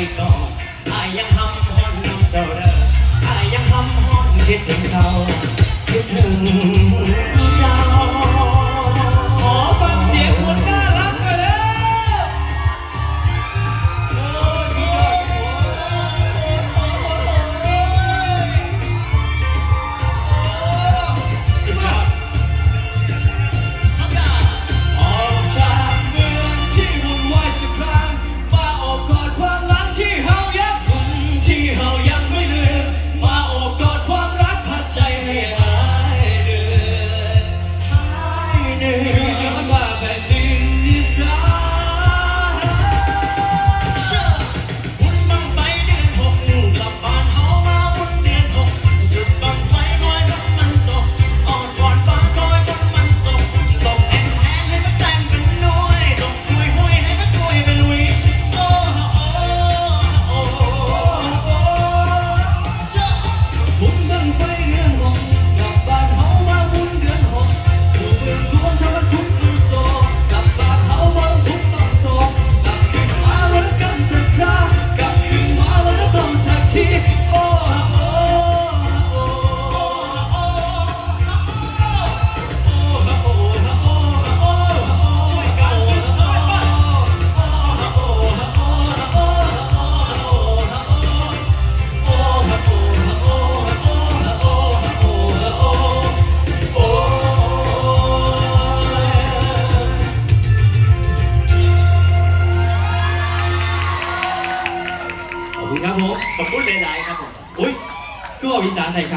ติดต่ออายยังทำห้องน้ำเจ้าเด้ออายยังทำห้องคิดถึงเจ้าคิดถึงเจ้า ครับผมขอบคุณหลายๆครับผมอุ้ยก็วิสานไทยครับ